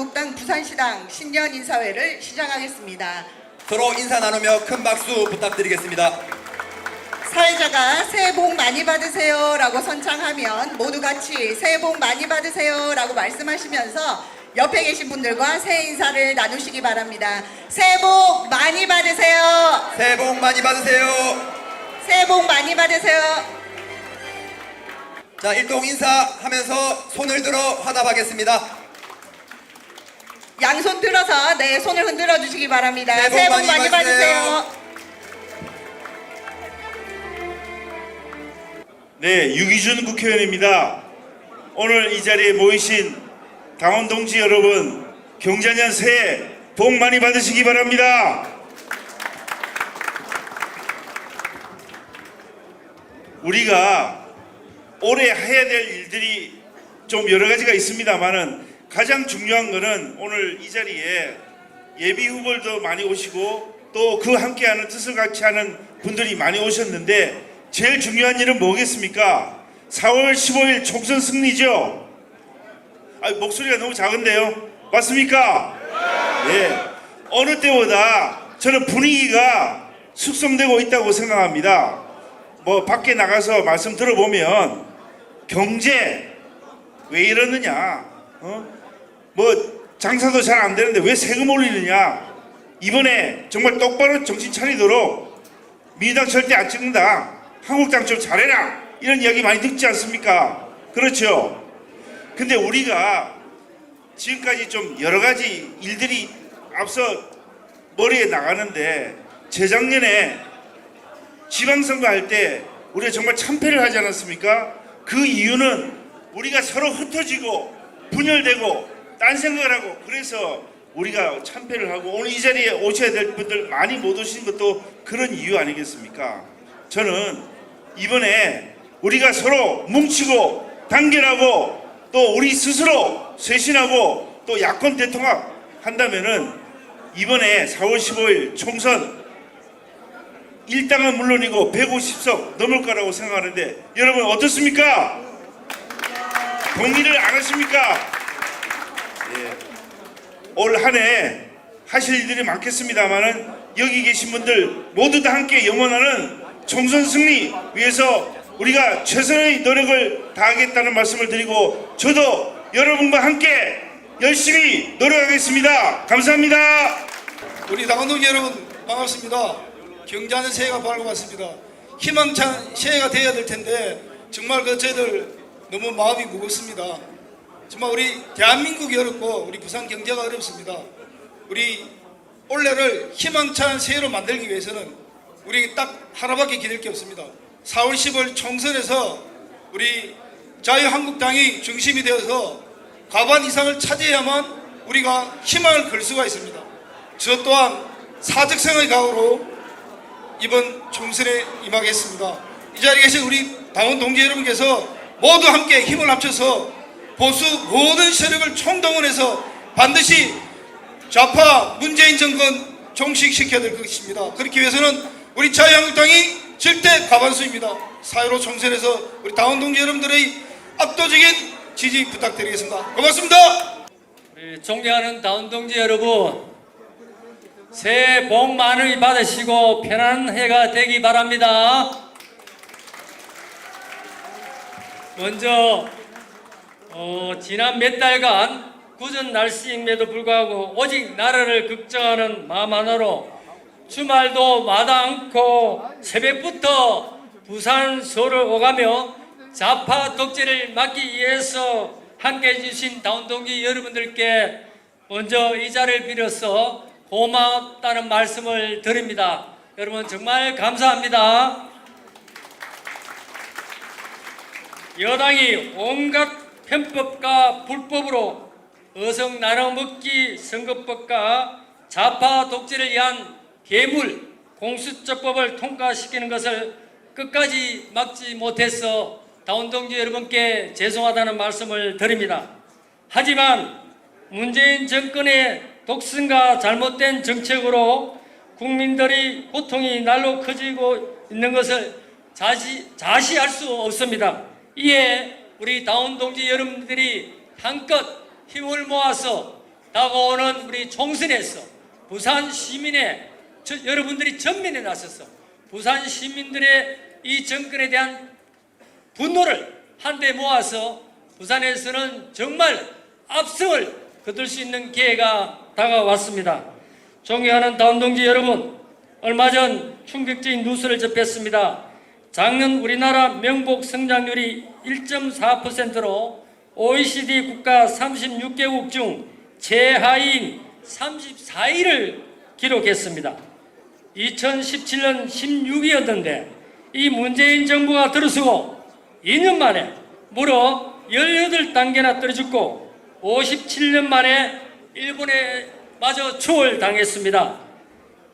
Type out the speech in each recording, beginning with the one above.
자유한국당 부산시당 신년 인사회를 시작하겠습니다. 서로 인사 나누며 큰 박수 부탁드리겠습니다. 사회자가 새해 복 많이 받으세요 라고 선창하면 모두 같이 새해 복 많이 받으세요 라고 말씀하시면서 옆에 계신 분들과 새해 인사를 나누시기 바랍니다. 새해 복 많이 받으세요. 새해 복 많이 받으세요. 새해 복 많이 받으세요. 자, 일동 인사하면서 손을 들어 화답하겠습니다. 양손 들어서 네 손을 흔들어 주시기 바랍니다. 새해 복 새해 복 많이 많이 받으세요. 받으세요. 네, 유기준 국회의원입니다. 오늘 이 자리에 모이신 당원 동지 여러분, 경자년 새해 복 많이 받으시기 바랍니다. 우리가 올해 해야 될 일들이 좀 여러 가지가 있습니다만은 가장 중요한 것은 오늘 이 자리에 예비 후보들도 많이 오시고 또 그 함께하는 뜻을 같이 하는 분들이 많이 오셨는데 제일 중요한 일은 뭐겠습니까? 4월 15일 총선 승리죠. 아, 목소리가 너무 작은데요. 맞습니까? 예. 어느 때보다 저는 분위기가 숙성되고 있다고 생각합니다. 뭐 밖에 나가서 말씀 들어보면 경제 왜 이러느냐? 어? 뭐 장사도 잘 안 되는데 왜 세금 올리느냐? 이번에 정말 똑바로 정신 차리도록 민주당 절대 안 찍는다. 한국당 좀 잘해라. 이런 이야기 많이 듣지 않습니까? 그렇죠. 근데 우리가 지금까지 좀 여러 가지 일들이 앞서 머리에 나가는데 재작년에 지방선거 할 때 우리가 정말 참패를 하지 않았습니까? 그 이유는 우리가 서로 흩어지고 분열되고 딴 생각을 하고 그래서 우리가 참패를 하고 오늘 이 자리에 오셔야 될 분들 많이 못 오신 것도 그런 이유 아니겠습니까? 저는 이번에 우리가 서로 뭉치고 단결하고 또 우리 스스로 쇄신하고 또 야권 대통합 한다면은 이번에 4월 15일 총선 일당은 물론이고 150석 넘을 거라고 생각하는데 여러분 어떻습니까? 동의를 안 하십니까? 예. 올한 해 하실 일들이 많겠습니다만은 여기 계신 분들 모두 다 함께 영원하는 총선 승리 위해서 우리가 최선의 노력을 다하겠다는 말씀을 드리고 저도 여러분과 함께 열심히 노력하겠습니다. 감사합니다. 우리 당원동 여러분 반갑습니다. 경자는 새해가 밝아왔습니다. 희망찬 새해가 되어야 될 텐데 정말 그 저희들 너무 마음이 무겁습니다. 정말 우리 대한민국이 어렵고 우리 부산 경제가 어렵습니다. 우리 올해를 희망찬 새해로 만들기 위해서는 우리 딱 하나밖에 기댈 게 없습니다. 4월 10일 총선에서 우리 자유한국당이 중심이 되어서 과반 이상을 차지해야만 우리가 희망을 걸 수가 있습니다. 저 또한 사직성의 각오로 이번 총선에 임하겠습니다. 이 자리에 계신 우리 당원 동지 여러분께서 모두 함께 힘을 합쳐서 보수 모든 세력을 총동원해서 반드시 좌파 문재인 정권 종식시켜야 될 것입니다. 그렇기 위해서는 우리 자유한국당이 절대 과반수입니다. 4.15 총선에서 우리 당원 동지 여러분들의 압도적인 지지 부탁드리겠습니다. 고맙습니다. 우리 존경하는 다운 동지 여러분, 새해 복 많이 받으시고 편안한 해가 되기 바랍니다. 먼저 어, 지난 몇 달간 굳은 날씨임에도 불구하고 오직 나라를 걱정하는 마음 하나로 주말도 마다 않고 새벽부터 부산 서울을 오가며 좌파 독재를 막기 위해서 함께해 주신 다운동기 여러분들께 먼저 이 자리를 빌어서 고맙다는 말씀을 드립니다. 여러분 정말 감사합니다. 여당이 온갖 편법과 불법으로 어성 나눠먹기 선거법과 좌파 독재를 위한 괴물 공수처법을 통과시키는 것을 끝까지 막지 못해서 다운동지 여러분께 죄송하다는 말씀을 드립니다. 하지만 문재인 정권의 독선과 잘못된 정책으로 국민들의 고통이 날로 커지고 있는 것을 자시, 자시할 수 없습니다. 이에 우리 다운 동지 여러분들이 한껏 힘을 모아서 다가오는 우리 총선에서 부산 시민의 저- 여러분들이 전면에 나서서 부산 시민들의 이 정권에 대한 분노를 한데 모아서 부산에서는 정말 압승을 거둘 수 있는 기회가 다가왔습니다. 존경하는 다운동지 여러분, 얼마 전 충격적인 뉴스를 접했습니다. 작년 우리나라 명복 성장률이 1.4%로 OECD 국가 36개국 중 최하위인 34위를 기록했습니다. 2017년 16위였는데 이 문재인 정부가 들어서고 2년 만에 무려 18단계나 떨어졌고 57년 만에 일본에 마저 추월 당했습니다.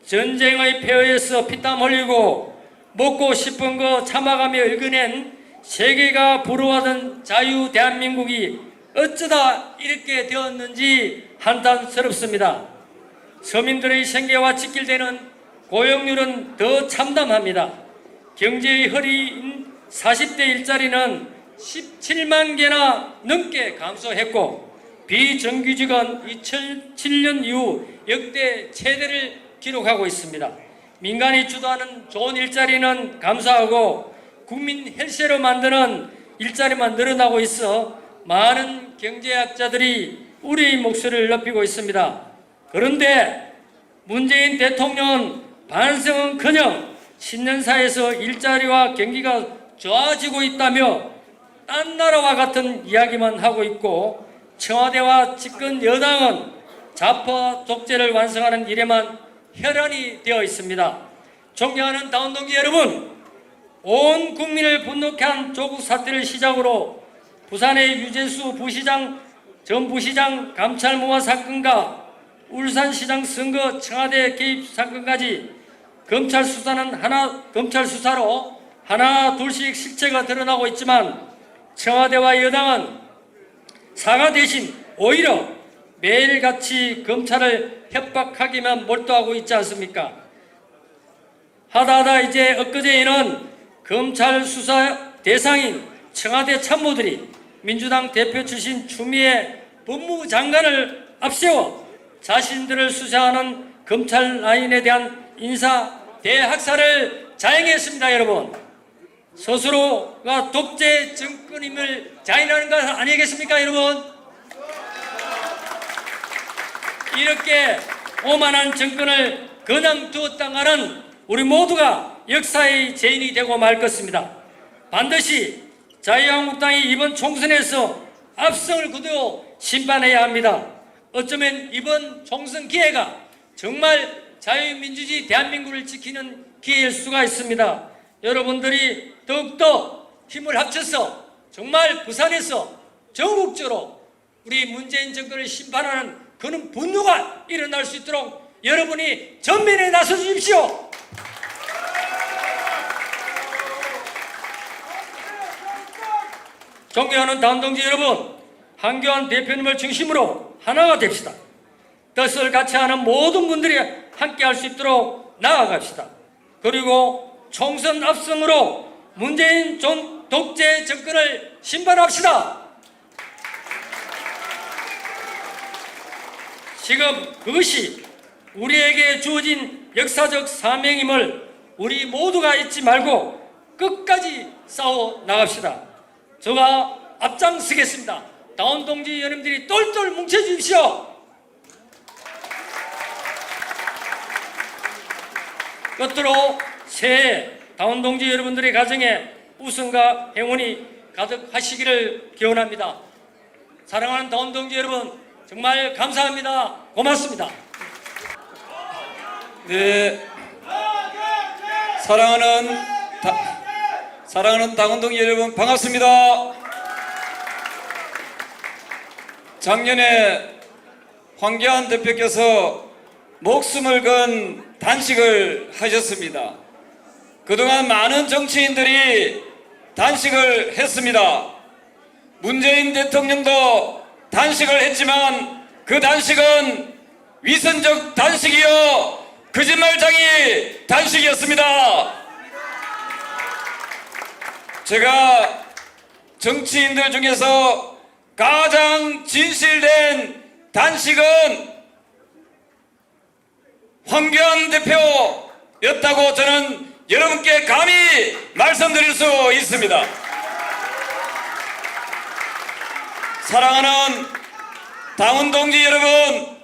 전쟁의 폐허에서 피땀 흘리고 먹고 싶은 거 참아가며 읽어낸 세계가 부러워하던 자유 대한민국이 어쩌다 이렇게 되었는지 한탄스럽습니다. 서민들의 생계와 직결되는 고용률은 더 참담합니다. 경제의 허리인 40대 일자리는 17만 개나 넘게 감소했고 비정규직은 2007년 이후 역대 최대를 기록하고 있습니다. 민간이 주도하는 좋은 일자리는 감소하고 국민 헬스로 만드는 일자리만 늘어나고 있어 많은 경제학자들이 우리의 목소리를 높이고 있습니다. 그런데 문재인 대통령은 반성은 커녕 신년사에서 일자리와 경기가 좋아지고 있다며 딴 나라와 같은 이야기만 하고 있고 청와대와 집권 여당은 자파 독재를 완성하는 일에만 혈안이 되어 있습니다. 존경하는 다운동지 여러분, 온 국민을 분노케 한 조국 사태를 시작으로 부산의 유재수 부시장, 전 부시장 감찰 무마 사건과 울산시장 선거 청와대 개입 사건까지 검찰 수사는 하나 검찰 수사로 하나 둘씩 실체가 드러나고 있지만 청와대와 여당은 사과 대신 오히려 매일같이 검찰을 협박하기만 몰두하고 있지 않습니까? 하다하다 이제 엊그제에는 검찰 수사 대상인 청와대 참모들이 민주당 대표 출신 추미애 법무부 장관을 앞세워 자신들을 수사하는 검찰 라인에 대한 인사 대학살을 자행했습니다, 여러분. 스스로가 독재 정권임을 자인하는 것 아니겠습니까, 여러분? 이렇게 오만한 정권을 그냥 두었다가는 우리 모두가 역사의 죄인이 되고 말 것입니다. 반드시 자유한국당이 이번 총선에서 압승을 거두어 심판해야 합니다. 어쩌면 이번 총선 기회가 정말 자유민주주의 대한민국을 지키는 기회일 수가 있습니다. 여러분들이 더욱더 힘을 합쳐서 정말 부산에서 전국적으로 우리 문재인 정권을 심판하는 그런 분노가 일어날 수 있도록 여러분이 전면에 나서 주십시오. 존경하는 당동지 여러분, 한교안 대표님을 중심으로 하나가 됩시다. 뜻을 같이 하는 모든 분들이 함께 할 수 있도록 나아갑시다. 그리고 총선 압승으로 문재인 전 독재 정권을 심판합시다. 지금 그것이 우리에게 주어진 역사적 사명임을 우리 모두가 잊지 말고 끝까지 싸워 나갑시다. 제가 앞장서겠습니다. 다운 동지 여러분들이 똘똘 뭉쳐 주십시오. 끝으로 새해 다운 동지 여러분들의 가정에 우승과 행운이 가득하시기를 기원합니다. 사랑하는 다운 동지 여러분, 정말 감사합니다. 고맙습니다. 네. 사랑하는 다, 사랑하는 당원동 여러분 반갑습니다. 작년에 황교안 대표께서 목숨을 건 단식을 하셨습니다. 그동안 많은 정치인들이 단식을 했습니다. 문재인 대통령도 단식을 했지만 그 단식은 위선적 단식이요 거짓말장이 단식이었습니다. 제가 정치인들 중에서 가장 진실된 단식은 황교안 대표였다고 저는 여러분께 감히 말씀드릴 수 있습니다. 사랑하는 당원 동지 여러분,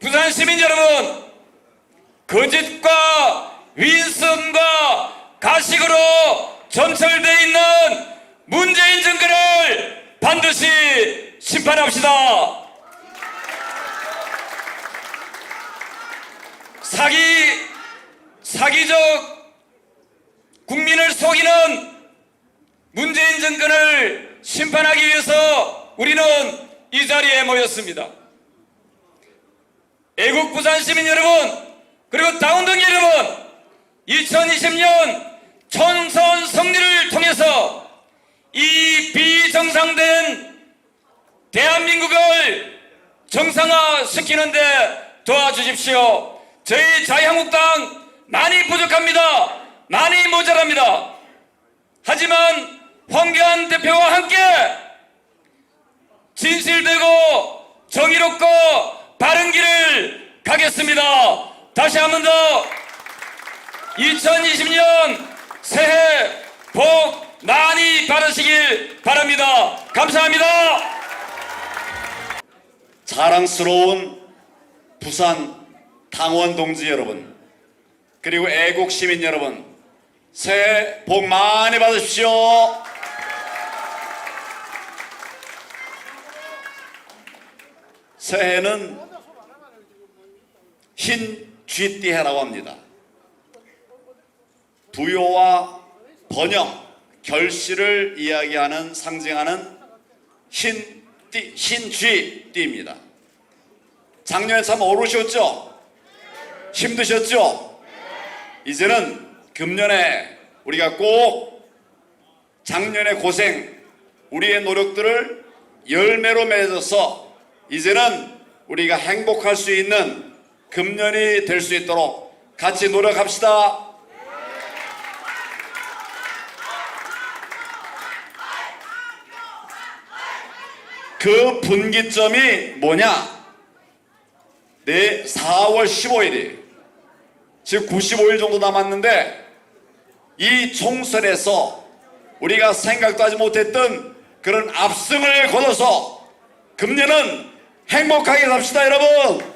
부산 시민 여러분, 거짓과 윈선과 가식으로 점철되어 있는 문재인 정권을 반드시 심판합시다. 사기, 사기적 국민을 속이는 문재인 정권을 심판하기 위해서 우리는 이 자리에 모였습니다. 애국 부산 시민 여러분, 그리고 다운동 여러분, 2020년 총선 승리를 통해서 이 비정상된 대한민국을 정상화시키는데 도와주십시오. 저희 자유한국당 많이 부족합니다. 많이 모자랍니다. 하지만 황교안 대표와 함께 진실되고 정의롭고 바른 길을 가겠습니다. 다시 한 번 더 2020년 새해 복 많이 받으시길 바랍니다. 감사합니다. 자랑스러운 부산 당원 동지 여러분 그리고 애국 시민 여러분 새해 복 많이 받으십시오. 새해는 흰 쥐띠해라고 합니다. 부요와 번영, 결실을 이야기하는 상징하는 흰 띠, 흰 쥐 띠입니다. 작년에 참 어려우셨죠? 힘드셨죠? 이제는 금년에 우리가 꼭 작년의 고생, 우리의 노력들을 열매로 맺어서 이제는 우리가 행복할 수 있는 금년이 될 수 있도록 같이 노력합시다. 그 분기점이 뭐냐? 내 4월 15일이. 즉 95일 정도 남았는데 이 총선에서 우리가 생각도 하지 못했던 그런 압승을 거둬서 금년은 행복하게 삽시다 여러분!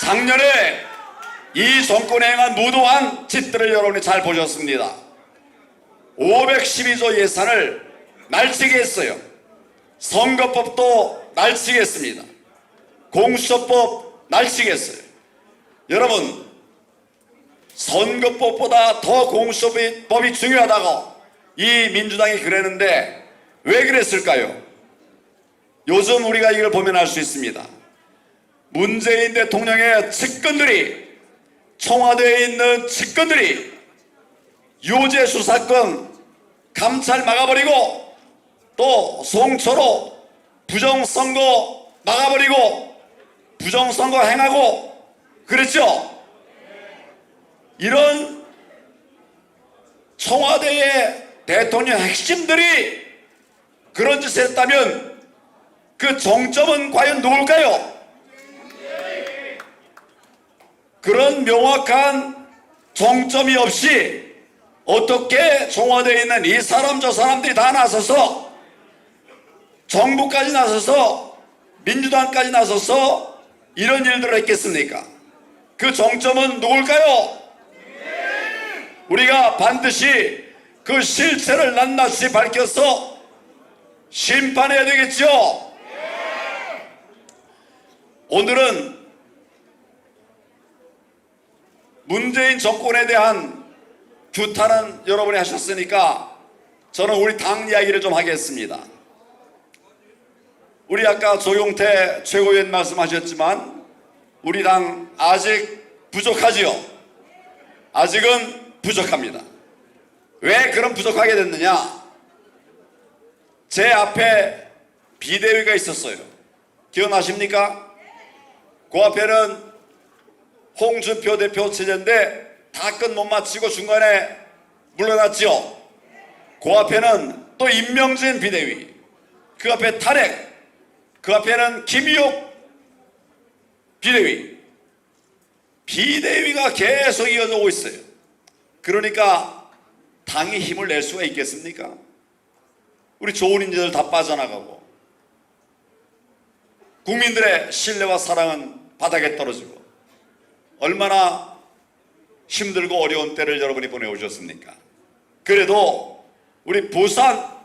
작년에 이 정권에 행한 무도한 짓들을 여러분이 잘 보셨습니다 512조 예산을 날치게 했어요 선거법도 날치게 했습니다 공수처법 날치게 했어요 여러분 선거법보다 더 공수처법이 중요하다고 이 민주당이 그랬는데 왜 그랬을까요? 요즘 우리가 이걸 보면 알 수 있습니다. 문재인 대통령의 측근들이 청와대에 있는 측근들이 유죄 수사권 감찰 막아버리고 또 송초로 부정선거 막아버리고 부정선거 행하고 그랬죠? 이런 청와대의 대통령 핵심들이 그런 짓을 했다면 그 정점은 과연 누굴까요? 그런 명확한 정점이 없이 어떻게 청와대에 있는 이 사람 저 사람들이 다 나서서 정부까지 나서서 민주당까지 나서서 이런 일들을 했겠습니까? 그 정점은 누굴까요? 우리가 반드시 그 실체를 낱낱이 밝혀서 심판해야 되겠죠? 오늘은 문재인 정권에 대한 규탄은 여러분이 하셨으니까 저는 우리 당 이야기를 좀 하겠습니다. 우리 아까 조용태 최고위원 말씀하셨지만 우리 당 아직 부족하지요. 아직은 부족합니다. 왜 그런 부족하게 됐느냐? 제 앞에 비대위가 있었어요. 기억나십니까? 그 앞에는 홍준표 대표 체제인데 다 끝못 마치고 중간에 물러났죠. 그 앞에는 또 임명진 비대위, 그 앞에 탄핵, 그 앞에는 김희옥 비대위, 비대위가 계속 이어져 오고 있어요. 그러니까 당이 힘을 낼 수가 있겠습니까? 우리 좋은 인재들 다 빠져나가고 국민들의 신뢰와 사랑은 바닥에 떨어지고 얼마나 힘들고 어려운 때를 여러분이 보내오셨습니까? 그래도 우리 부산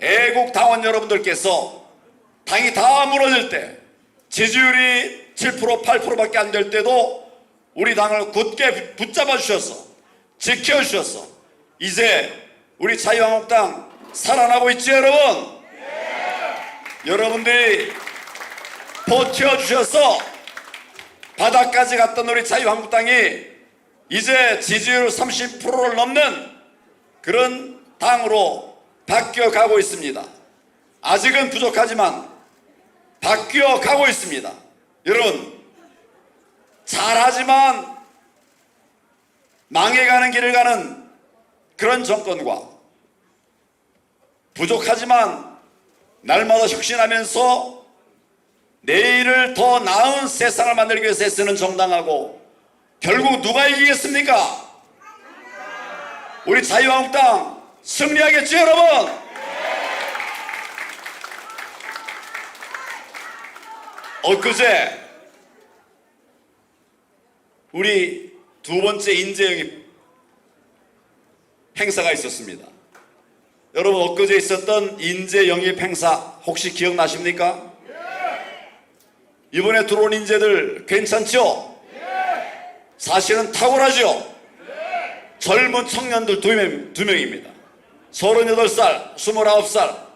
애국 당원 여러분들께서 당이 다 무너질 때 지지율이 7% 8%밖에 안 될 때도 우리 당을 굳게 붙잡아 주셔서 지켜 주셔서 이제 우리 자유한국당 살아나고 있지 여러분? 여러분들이 버텨 주셔서 바닥까지 갔던 우리 자유한국당이 이제 지지율 30%를 넘는 그런 당으로 바뀌어 가고 있습니다. 아직은 부족하지만 바뀌어 가고 있습니다. 여러분, 잘하지만 망해가는 길을 가는 그런 정권과 부족하지만 날마다 혁신하면서 내일을 더 나은 세상을 만들기 위해서 애쓰는 정당하고 결국 누가 이기겠습니까? 우리 자유한국당 승리하겠죠 여러분? 엊그제 우리 두 번째 인재영입 행사가 있었습니다. 여러분 엊그제 있었던 인재 영입 행사 혹시 기억나십니까? 이번에 들어온 인재들 괜찮죠? 사실은 탁월하죠? 젊은 청년들 두, 명, 두 명입니다. 38살, 29살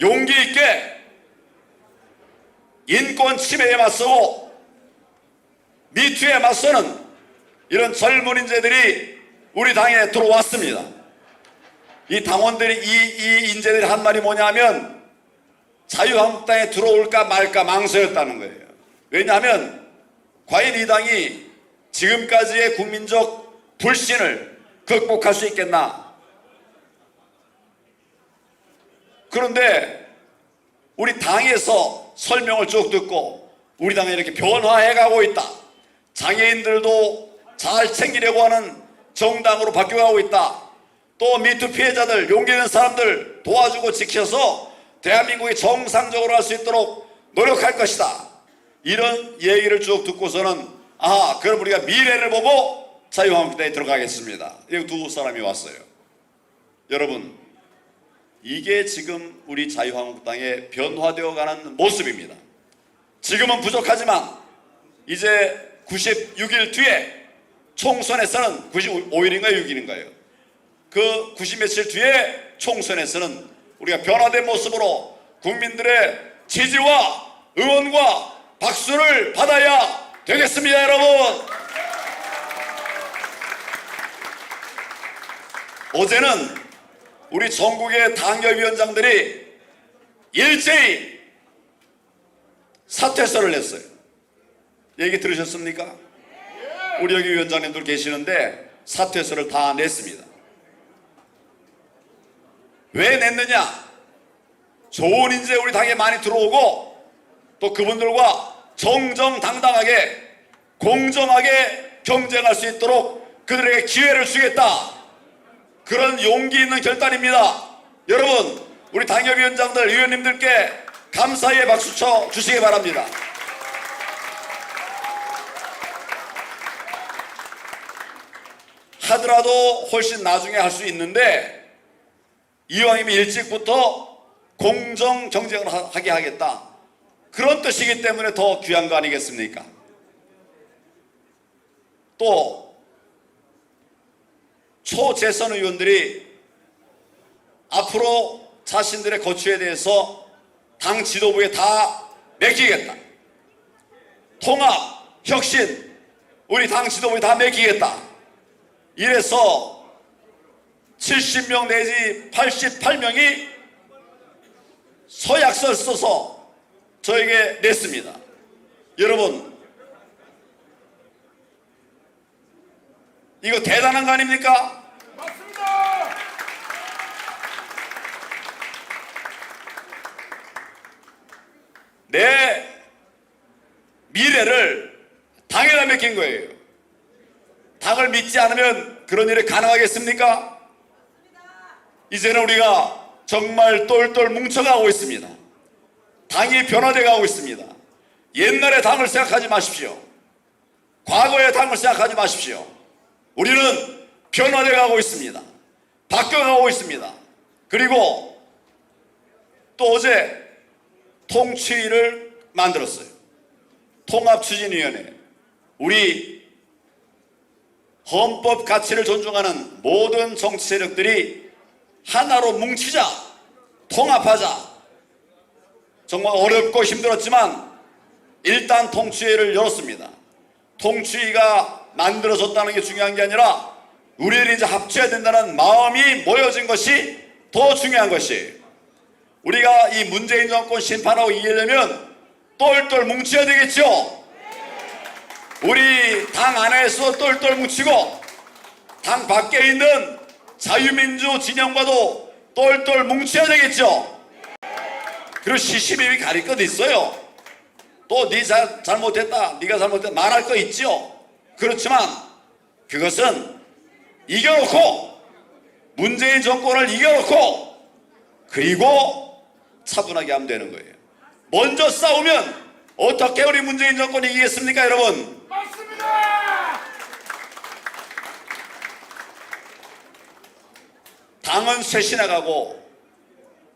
용기 있게 인권 침해에 맞서고 미투에 맞서는 이런 젊은 인재들이 우리 당에 들어왔습니다. 이 당원들이 이, 이 인재들이 한 말이 뭐냐면 자유한국당에 들어올까 말까 망설였다는 거예요. 왜냐하면 과연 이 당이 지금까지의 국민적 불신을 극복할 수 있겠나? 그런데 우리 당에서 설명을 쭉 듣고 우리 당이 이렇게 변화해 가고 있다. 장애인들도 잘 챙기려고 하는 정당으로 바뀌어가고 있다. 또 미투 피해자들, 용기 있는 사람들 도와주고 지켜서 대한민국이 정상적으로 할 수 있도록 노력할 것이다. 이런 얘기를 쭉 듣고서는 아, 그럼 우리가 미래를 보고 자유한국당에 들어가겠습니다. 여기 두 사람이 왔어요. 여러분, 이게 지금 우리 자유한국당의 변화되어 가는 모습입니다. 지금은 부족하지만 이제 96일 뒤에 총선에서는 95일인가요, 6일인가요? 그 90 며칠 뒤에 총선에서는 우리가 변화된 모습으로 국민들의 지지와 응원과 박수를 받아야 되겠습니다, 여러분. 어제는 우리 전국의 당협위원장들이 일제히 사퇴서를 냈어요. 얘기 들으셨습니까? 우리 여기 위원장님들 계시는데 사퇴서를 다 냈습니다. 왜 냈느냐? 좋은 인재 우리 당에 많이 들어오고 또 그분들과 정정당당하게 공정하게 경쟁할 수 있도록 그들에게 기회를 주겠다. 그런 용기 있는 결단입니다. 여러분, 우리 당협위원장들, 의원님들께 감사의 박수 쳐 주시기 바랍니다. 하더라도 훨씬 나중에 할 수 있는데 이왕이면 일찍부터 공정 경쟁을 하- 하게 하겠다. 그런 뜻이기 때문에 더 귀한 거 아니겠습니까? 또 초재선 의원들이 앞으로 자신들의 거취에 대해서 당 지도부에 다 맡기겠다. 통합, 혁신, 우리 당 지도부에 다 맡기겠다. 이래서 70명 내지 88명이 서약서를 써서 저에게 냈습니다. 여러분, 이거 대단한 거 아닙니까? 맞습니다. 내 미래를 당에다 맡긴 거예요. 당을 믿지 않으면 그런 일이 가능하겠습니까? 이제는 우리가 정말 똘똘 뭉쳐가고 있습니다. 당이 변화돼 가고 있습니다. 옛날의 당을 생각하지 마십시오. 과거의 당을 생각하지 마십시오. 우리는 변화돼 가고 있습니다. 바뀌어가고 있습니다. 그리고 또 어제 통치위를 만들었어요. 통합추진위원회. 우리 헌법 가치를 존중하는 모든 정치 세력들이 하나로 뭉치자, 통합하자. 정말 어렵고 힘들었지만 일단 통치회를 열었습니다. 통치위가 만들어졌다는 게 중요한 게 아니라 우리를 이제 합쳐야 된다는 마음이 모여진 것이 더 중요한 것이에요. 우리가 이 문재인 정권 심판하고 이기려면 똘똘 뭉쳐야 되겠죠. 우리 당 안에서 똘똘 뭉치고 당 밖에 있는 자유민주 진영과도 똘똘 뭉쳐야 되겠죠. 그리고 시시비비 가릴 것도 있어요. 또 네 잘못했다, 네가 잘못했다 말할 거 있죠. 그렇지만 그것은 이겨놓고 문재인 정권을 이겨놓고 그리고 차분하게 하면 되는 거예요. 먼저 싸우면 어떻게 우리 문재인 정권이 이기겠습니까, 여러분? 당은 쇄신해가고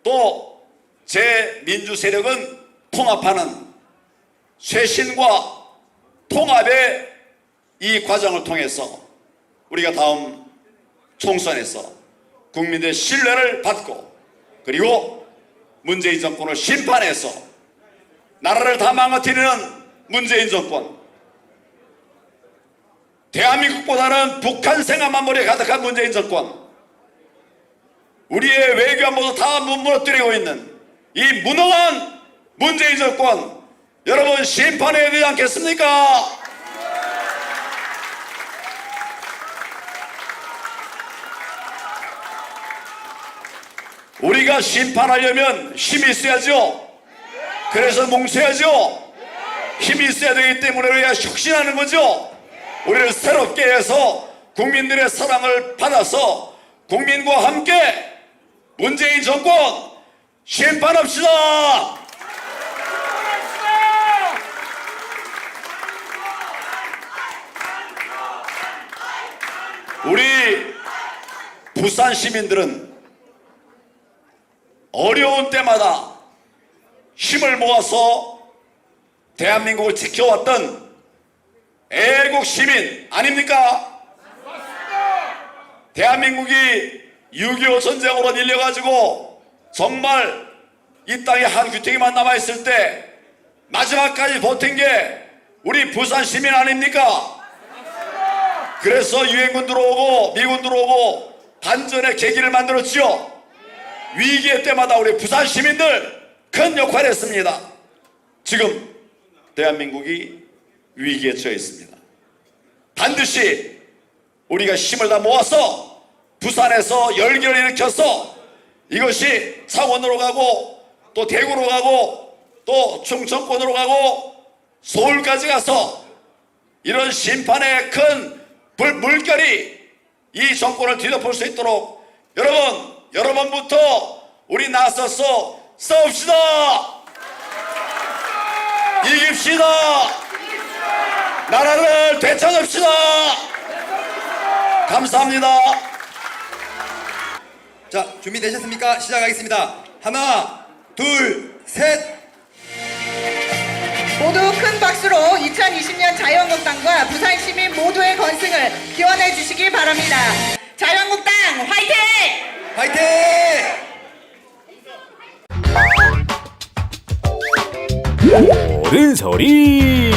또 제 민주 세력은 통합하는 쇄신과 통합의 이 과정을 통해서 우리가 다음 총선에서 국민들의 신뢰를 받고 그리고 문재인 정권을 심판해서 나라를 다 망가뜨리는 문재인 정권 대한민국보다는 북한 생각만 머리에 가득한 문재인 정권 우리의 외교 안보도 다 무너뜨리고 있는 이 무능한 문재인 정권 여러분 심판해야 되지 않겠습니까? 우리가 심판하려면 힘이 있어야죠. 그래서 뭉쳐야죠. 힘이 있어야 되기 때문에 우리가 혁신하는 거죠. 우리를 새롭게 해서 국민들의 사랑을 받아서 국민과 함께 문재인 정권 심판합시다. 우리 부산 시민들은 어려운 때마다 힘을 모아서 대한민국을 지켜왔던 애국 시민 아닙니까? 대한민국이 6.25 전쟁으로 밀려가지고 정말 이 땅에 한 귀퉁이만 남아있을 때 마지막까지 버틴 게 우리 부산 시민 아닙니까? 그래서 유엔군 들어오고 미군 들어오고 반전의 계기를 만들었지요. 위기의 때마다 우리 부산 시민들 큰 역할을 했습니다. 지금 대한민국이 위기에 처해 있습니다. 반드시 우리가 힘을 다 모아서 부산에서 열기를 일으켜서 이것이 창원으로 가고 또 대구로 가고 또 충청권으로 가고 서울까지 가서 이런 심판의 큰 불- 물결이 이 정권을 뒤덮을 수 있도록 여러분 여러분부터 우리 나서서 싸웁시다! 이깁시다! 나라를 되찾읍시다! 감사합니다 자, 준비되셨습니까? 시작하겠습니다. 하나, 둘, 셋. 모두 큰 박수로 2020년 자유한국당과 부산 시민 모두의 건승을 기원해 주시기 바랍니다. 자유한국당 화이팅! 화이팅! 옳은 소리